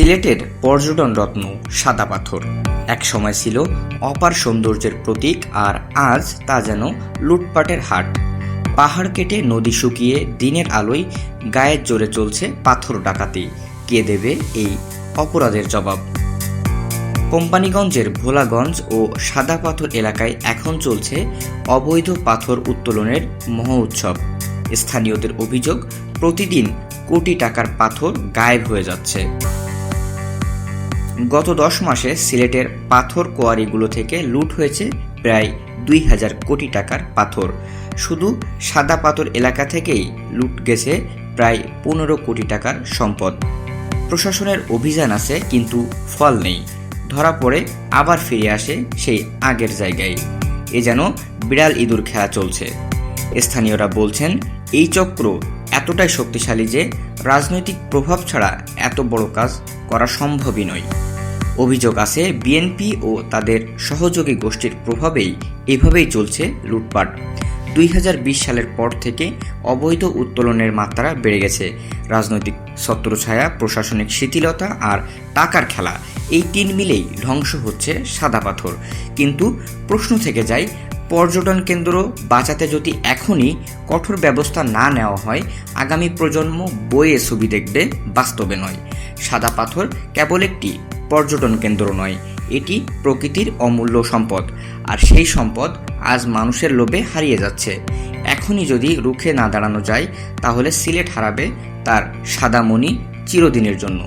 সিলেটের পর্যটন রত্ন সাদা পাথর। এক সময় ছিল অপার সৌন্দর্যের প্রতীক আর আজ তা যেন লুটপাটের হাট। পাহাড় কেটে নদী শুকিয়ে দিনের আলোয় গায়ের জোরে চলছে পাথর ডাকাতি। কে দেবে এই অপরাধের জবাব? কোম্পানিগঞ্জের ভোলাগঞ্জ ও সাদা পাথর এলাকায় এখন চলছে অবৈধ পাথর উত্তোলনের মহোৎসব স্থানীয়দের অভিযোগ, প্রতিদিন কোটি টাকার পাথর গায়েব হয়ে যাচ্ছে। গত দশ মাসে সিলেটের পাথর কোয়ারিগুলো থেকে লুট হয়েছে প্রায় দুই হাজার কোটি টাকার পাথর। শুধু সাদা পাথর এলাকা থেকেই লুট গেছে প্রায় পনেরো কোটি টাকার সম্পদ। প্রশাসনের অভিযান আছে, কিন্তু ফল নেই। ধরা পড়ে, আবার ফিরে আসে সেই আগের জায়গায়। এ যেন বিড়াল ইঁদুর খেলা চলছে। স্থানীয়রা বলছেন, এই চক্র এতটাই শক্তিশালী যে রাজনৈতিক প্রভাব ছাড়া এত বড় কাজ করা সম্ভবই নয়। অভিযোগ আছে, বিএনপি ও তাদের সহযোগী গোষ্ঠীর প্রভাবেই এভাবেই চলছে লুটপাট। দুই হাজার বিশ সালের পর থেকে অবৈধ উত্তোলনের মাত্রা বেড়ে গেছে। রাজনৈতিক ছত্রছায়া প্রশাসনিক শিথিলতা আর টাকার খেলা এই তিন মিলেই ধ্বংস হচ্ছে সাদা পাথর। কিন্তু প্রশ্ন থেকে যায়, পর্যটন কেন্দ্র বাঁচাতে যদি এখনই কঠোর ব্যবস্থা না নেওয়া হয়, আগামী প্রজন্ম বইয়ে ছবি দেখবে বাস্তবে নয়। সাদা পাথর কেবল একটি পর্যটন কেন্দ্র নয়, এটি প্রকৃতির অমূল্য সম্পদ। আর সেই সম্পদ আজ মানুষের লোভে হারিয়ে যাচ্ছে। এখনই যদি রুখে না দাঁড়ানো যায়, তাহলে সিলেট হারাবে তার সাদামণি চিরদিনের জন্য।